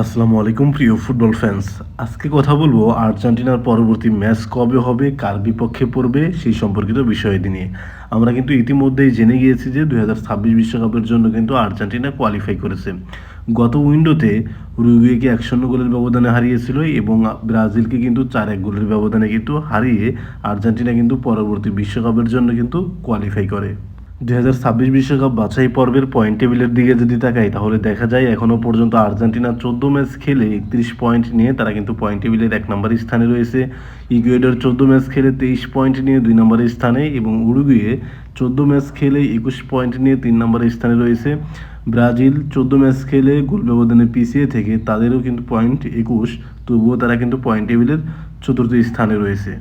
আসসালামু আলাইকুম, প্রিয় ফুটবল ফ্যান্স আজকে কথা বলব আর্জেন্টিনার পরবর্তী ম্যাচ কবে হবে, কার বিপক্ষে পড়বে, সেই সম্পর্কিত বিষয়টি নিয়ে। আমরা কিন্তু ইতিমধ্যেই জেনে গিয়েছি যে ছাব্বিশ বিশ্বকাপের জন্য কিন্তু আর্জেন্টিনা কোয়ালিফাই করেছে। গত উইন্ডোতে উরুগুয়েকে এক শূন্য গোলের ব্যবধানে হারিয়েছিল এবং ব্রাজিলকে কিন্তু চার এক গোলের ব্যবধানে কিন্তু হারিয়ে আর্জেন্টিনা কিন্তু পরবর্তী বিশ্বকাপের জন্য কিন্তু কোয়ালিফাই করে। দুই বিশ্বকাপ বাছাই পর্বের পয়েন্ট টেবিলের দিকে যদি তাকাই, তাহলে দেখা যায় এখনও পর্যন্ত আর্জেন্টিনা চোদ্দ ম্যাচ খেলে একত্রিশ পয়েন্ট নিয়ে তারা কিন্তু পয়েন্ট টেবিলের এক নম্বর স্থানে রয়েছে। ইকুয়েডর চোদ্দ ম্যাচ খেলে তেইশ পয়েন্ট নিয়ে দুই নম্বর স্থানে এবং উরুগুয়ে চোদ্দ ম্যাচ খেলে একুশ পয়েন্ট নিয়ে তিন নম্বরের স্থানে রয়েছে। ব্রাজিল চোদ্দ ম্যাচ খেলে গোল ব্যবধানে পিছিয়ে থেকে তাদেরও কিন্তু পয়েন্ট একুশ, তবুও তারা কিন্তু পয়েন্ট টেবিলের চতুর্থ স্থানে রয়েছে।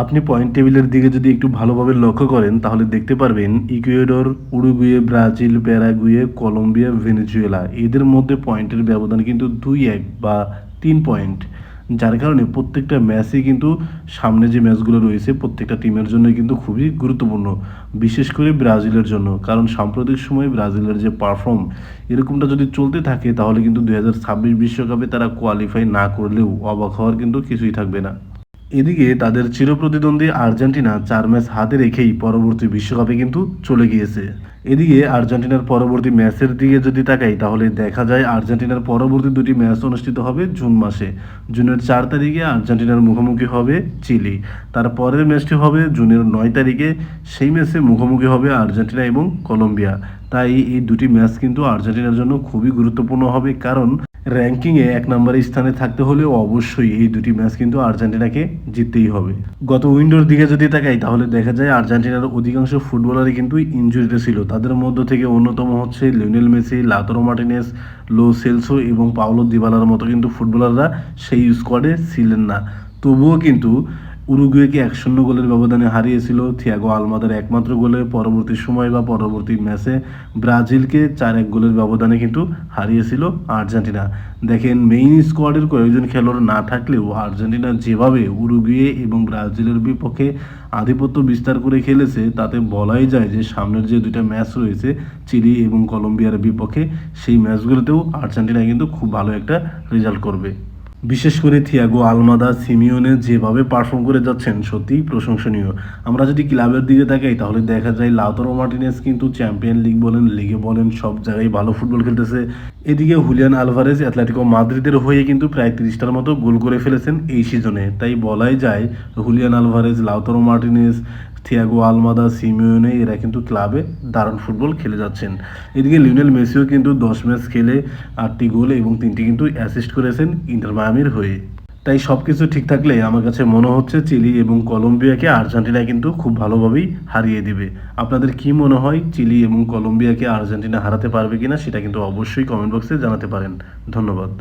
আপনি পয়েন্ট টেবিলের দিকে যদি একটু ভালোভাবে লক্ষ্য করেন, তাহলে দেখতে পারবেন Ecuador, Uruguay, Brazil, Paraguay, Colombia, Venezuela. এদের মধ্যে পয়েন্টের ব্যবধান কিন্তু দুই এক বা তিন পয়েন্ট যার কারণে প্রত্যেকটা ম্যাচই কিন্তু সামনে যে ম্যাচগুলো রয়েছে, প্রত্যেকটা টিমের জন্য কিন্তু খুবই গুরুত্বপূর্ণ, বিশেষ করে ব্রাজিলের জন্য। কারণ সাম্প্রতিক সময়ে ব্রাজিলের যে পারফর্ম এরকমটা যদি চলতে থাকে, তাহলে কিন্তু দু বিশ্বকাপে তারা কোয়ালিফাই না করলেও অবাক হওয়ার কিন্তু কিছুই থাকবে না। এদিকে তাদের চিরপ্রতিদ্বন্দ্বী আর্জেন্টিনা চার ম্যাচ হাতে রেখেই পরবর্তী বিশ্বকাপে কিন্তু চলে গিয়েছে। এদিকে আর্জেন্টিনার পরবর্তী ম্যাচের দিকে যদি তাকাই, তাহলে দেখা যায় আর্জেন্টিনার পরবর্তী দুটি ম্যাচ অনুষ্ঠিত হবে জুন মাসে। জুনের চার তারিখে আর্জেন্টিনার মুখোমুখি হবে চিলি। তার পরের ম্যাচটি হবে জুনের নয় তারিখে। সেই ম্যাচে মুখোমুখি হবে আর্জেন্টিনা এবং কলম্বিয়া। তাই এই দুটি ম্যাচ কিন্তু আর্জেন্টিনার জন্য খুবই গুরুত্বপূর্ণ হবে, কারণ র্যাঙ্কিংয়ে এক নম্বরে স্থানে থাকতে হলে অবশ্যই এই দুটি ম্যাচ কিন্তু আর্জেন্টিনাকে জিততেই হবে। গত উইন্ডোর দিকে যদি তাকাই, তাহলে দেখা যায় আর্জেন্টিনার অধিকাংশ ফুটবলারই কিন্তু ইনজুরিতে ছিল। তাদের মধ্য থেকে অন্যতম হচ্ছে Lionel Messi, Lautaro Martinez, Lo Celso এবং পাওলো দিবালার মতো কিন্তু ফুটবলাররা সেই স্কোয়াডে ছিলেন না। তবুও কিন্তু উরুগুয়েকে এক শূন্য গোলের ব্যবধানে হারিয়েছিল থিয়াগো আলমাদার একমাত্র গোলে পরবর্তী সময় বা পরবর্তী ম্যাচে ব্রাজিলকে চার এক গোলের ব্যবধানে কিন্তু হারিয়েছিল আর্জেন্টিনা। দেখেন মেইন স্কোয়াডের কয়েকজন খেলোয়াড় না থাকলেও আর্জেন্টিনা যেভাবে উরুগুয়ে এবং ব্রাজিলের বিপক্ষে আধিপত্য বিস্তার করে খেলেছে, তাতে বলাই যায় যে সামনের যে দুইটা ম্যাচ রয়েছে, চিলি এবং কলম্বিয়ার বিপক্ষে, সেই ম্যাচগুলোতেও আর্জেন্টিনা কিন্তু খুব ভালো একটা রেজাল্ট করবে। বিশেষ করে থিয়াগো, আলমাদা, সিমিওনে যেভাবে পারফর্ম করে যাচ্ছেন, সত্যিই প্রশংসনীয়। আমরা যদি ক্লাবের দিকে তাকাই, তাহলে দেখা যায় লাউতারো মার্টিনেস কিন্তু চ্যাম্পিয়ন লিগ বলেন, লিগে বলেন, সব জায়গায় ভালো ফুটবল খেলতেছে। এদিকে হুলিয়ান আলভারেজ অ্যাথলেটিকো মাদ্রিদের হয়ে কিন্তু প্রায় তিরিশটার মতো গোল করে ফেলেছেন এই সিজনে। তাই বলাই যায়, Julian Alvarez, Lautaro Martinez Thiago Almada Simeone এরা কিন্তু ক্লাবে দারুণ ফুটবল খেলে যাচ্ছেন। এদিকে লিওনেল মেসিও কিন্তু দশ ম্যাচ খেলে আটটি গোল এবং তিনটি কিন্তু অ্যাসিস্ট করেছেন ইন্টার মায়ামির হয়ে। তাই সব কিছু ঠিক থাকলে আমার কাছে মনে হচ্ছে চিলি এবং কলম্বিয়াকে আর্জেন্টিনা কিন্তু খুব ভালোভাবেই হারিয়ে দিবে। আপনাদের কি মনে হয় চিলি এবং কলম্বিয়াকে আর্জেন্টিনা হারাতে পারবে কিনা সেটা কিন্তু অবশ্যই কমেন্ট বক্সে জানাতে পারেন। ধন্যবাদ।